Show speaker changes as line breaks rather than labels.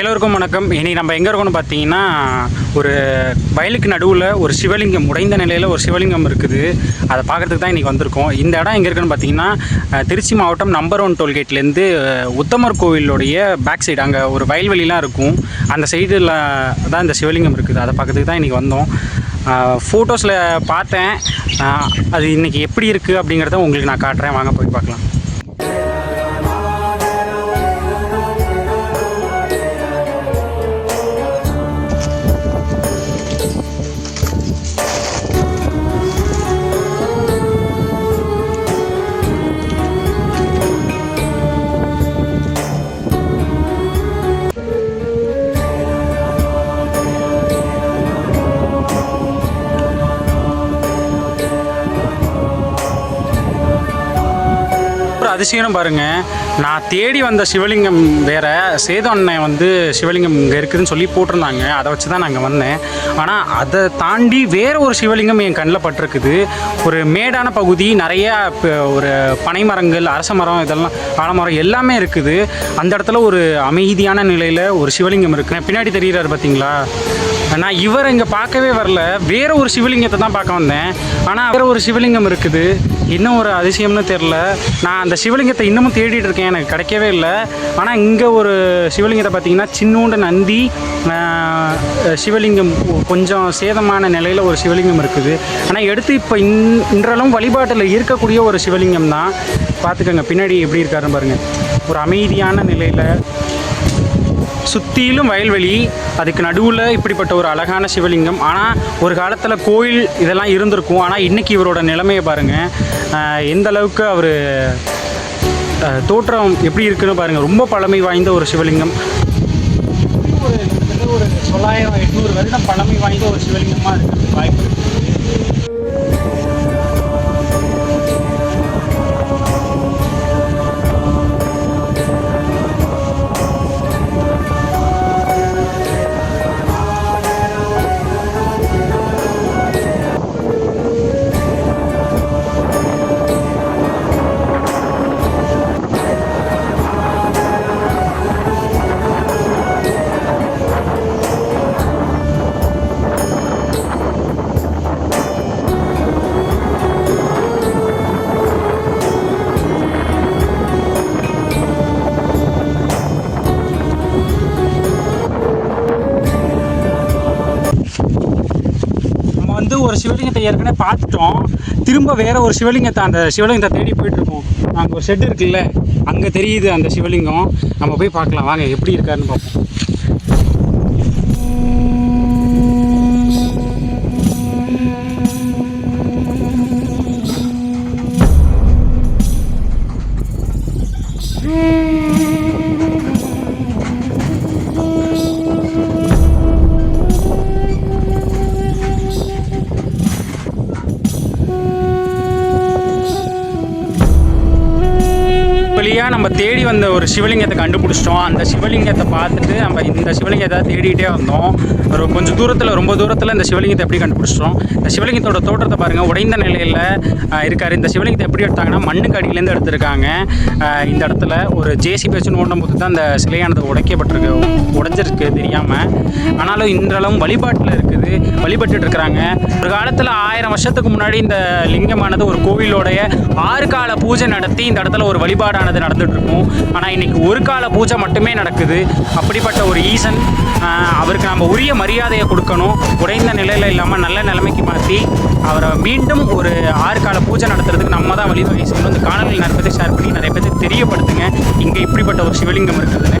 எல்லோருக்கும் வணக்கம். இனி நம்ம எங்கே இருக்கோம்னு பார்த்தீங்கன்னா ஒரு வயலுக்கு நடுவில் ஒரு சிவலிங்கம் உடைந்த நிலையில் ஒரு சிவலிங்கம் இருக்குது. அதை பார்க்குறதுக்கு தான் இன்றைக்கி வந்திருக்கோம். இந்த இடம் எங்கே இருக்குன்னு பார்த்தீங்கன்னா திருச்சி மாவட்டம் நம்பர் ஒன் டோல்கேட்லேருந்து உத்தமர் கோவிலுடைய பேக் சைடு அங்கே ஒரு வயல்வெளிலாம் இருக்கும். அந்த சைடில் தான் இந்த சிவலிங்கம் இருக்குது. அதை பார்க்கறதுக்கு தான் இன்றைக்கி வந்தோம். ஃபோட்டோஸில் பார்த்தேன். அது இன்றைக்கி எப்படி இருக்குது அப்படிங்கிறத உங்களுக்கு நான் காட்டுறேன். வாங்க போய் பார்க்கலாம். அதிசயம் பாருங்க. நான் தேடி வந்த சிவலிங்கம் வேற சேது அண்ணன் வந்து சிவலிங்கம் இங்கே இருக்குதுன்னு சொல்லி போட்டிருந்தாங்க. அதை வச்சு தான் நாங்கள் வந்தேன். ஆனால் அதை தாண்டி வேற ஒரு சிவலிங்கம் என் கண்ணில் பட்டிருக்குது. ஒரு மேடான பகுதி நிறைய ஒரு பனை மரங்கள் அரச மரம் இதெல்லாம் ஆலமரம் எல்லாமே இருக்குது. அந்த இடத்துல ஒரு அமைதியான நிலையில் ஒரு சிவலிங்கம் இருக்கு. பின்னாடி தெரிகிறாரு பார்த்தீங்களா நான் இவரை இங்கே பார்க்கவே வரல. வேற ஒரு சிவலிங்கத்தை தான் பார்க்க வந்தேன். ஆனால் வேற ஒரு சிவலிங்கம் இருக்குது. இன்னும் ஒரு அதிசயம்னு தெரில நான் அந்த சிவலிங்கத்தை இன்னமும் தேடிட்டு இருக்கேன். எனக்கு கிடைக்கவே இல்லை. ஆனால் இங்கே ஒரு சிவலிங்கத்தை பார்த்தீங்கன்னா சின்னூண்டு நந்தி சிவலிங்கம் கொஞ்சம் சேதமான நிலையில் ஒரு சிவலிங்கம் இருக்குது. ஆனால் எடுத்து இப்போ இன் இன்றளவும் வழிபாட்டில் இருக்கக்கூடிய ஒரு சிவலிங்கம் தான். பார்த்துக்கோங்க பின்னாடி எப்படி இருக்காருன்னு பாருங்கள் ஒரு அமைதியான நிலையில் சுற்றிலும் வயல்வெளி அதுக்கு நடுவில் இப்படிப்பட்ட ஒரு அழகான சிவலிங்கம். ஆனால் ஒரு காலத்தில் கோயில் இதெல்லாம் இருந்திருக்கும். ஆனால் இன்றைக்கி இவரோட நிலைமையை பாருங்கள் எந்த அளவுக்கு அவர் தோற்றம் எப்படி இருக்குன்னு பாருங்கள் ரொம்ப பழமை வாய்ந்த ஒரு சிவலிங்கம். ஒரு ஒரு தொள்ளாயிரம் எட்நூறு வருடம் பழமை வாய்ந்த ஒரு சிவலிங்கமாக இருக்கிறது வாய்ப்பு நம்ம வந்து ஒரு சிவலிங்கத்தை ஏற்கனவே பார்த்துட்டோம். திரும்ப வேற ஒரு சிவலிங்கத்தை அந்த சிவலிங்கத்தை தேடி போயிட்டுருக்கோம் நாங்கள் அங்கே ஒரு ஷெட் இருக்குல்ல அங்கே தெரியுது அந்த சிவலிங்கம். நம்ம போய் பார்க்கலாம். வாங்க எப்படி இருக்காருன்னு பார்ப்போம். வழியாக நம்ம தேடி வந்த ஒரு சிவலிங்கத்தை கண்டுபிடிச்சிட்டோம். அந்த சிவலிங்கத்தை பார்த்துட்டு நம்ம இந்த சிவலிங்கத்தை தேடிகிட்டே வந்தோம். ஒரு கொஞ்சம் தூரத்தில் ரொம்ப தூரத்தில் இந்த சிவலிங்கத்தை எப்படி கண்டுபிடிச்சிட்டோம்? இந்த சிவலிங்கத்தோட தோற்றத்தை பாருங்கள் உடைந்த நிலையில் இருக்கார். இந்த சிவலிங்கத்தை எப்படி எடுத்தாங்கன்னா மண்ணுக்கு அடியிலேருந்து எடுத்திருக்காங்க. இந்த இடத்துல ஒரு ஜேசிபி வச்சு ஓடும் போது தான் அந்த சிலையானது உடைக்கப்பட்டிருக்கு உடைஞ்சிருக்கு தெரியாமல் ஆனாலும் இன்றளவும் வழிபாட்டில் இருக்குது வழிபட்டு இருக்கிறாங்க. ஒரு காலத்தில் ஆயிரம் வருஷத்துக்கு முன்னாடி இந்த லிங்கமானது ஒரு கோவிலோடைய ஆறு கால பூஜை நடத்தி இந்த இடத்துல ஒரு வழிபாடானது நடந்துட்டு இருக்கும் ஆனால் இன்னைக்கு ஒரு கால பூஜை மட்டுமே நடக்குது. அப்படிப்பட்ட ஒரு ஈசன் அவருக்கு நம்ம உரிய மரியாதையை கொடுக்கணும். உடைந்த நிலையில் இல்லாமல் நல்ல நிலைமைக்கு மாற்றி அவரை மீண்டும் ஒரு ஆறு கால பூஜை நடத்துறதுக்கு நம்ம தான் வழிவகை செய்யணும். இந்த காணொலி நிறைய பேருக்கு ஷேர் பண்ணி நிறைய பேருக்கு தெரியப்படுத்துங்க. இங்கே இப்படிப்பட்ட ஒரு சிவலிங்கம் இருக்கிறது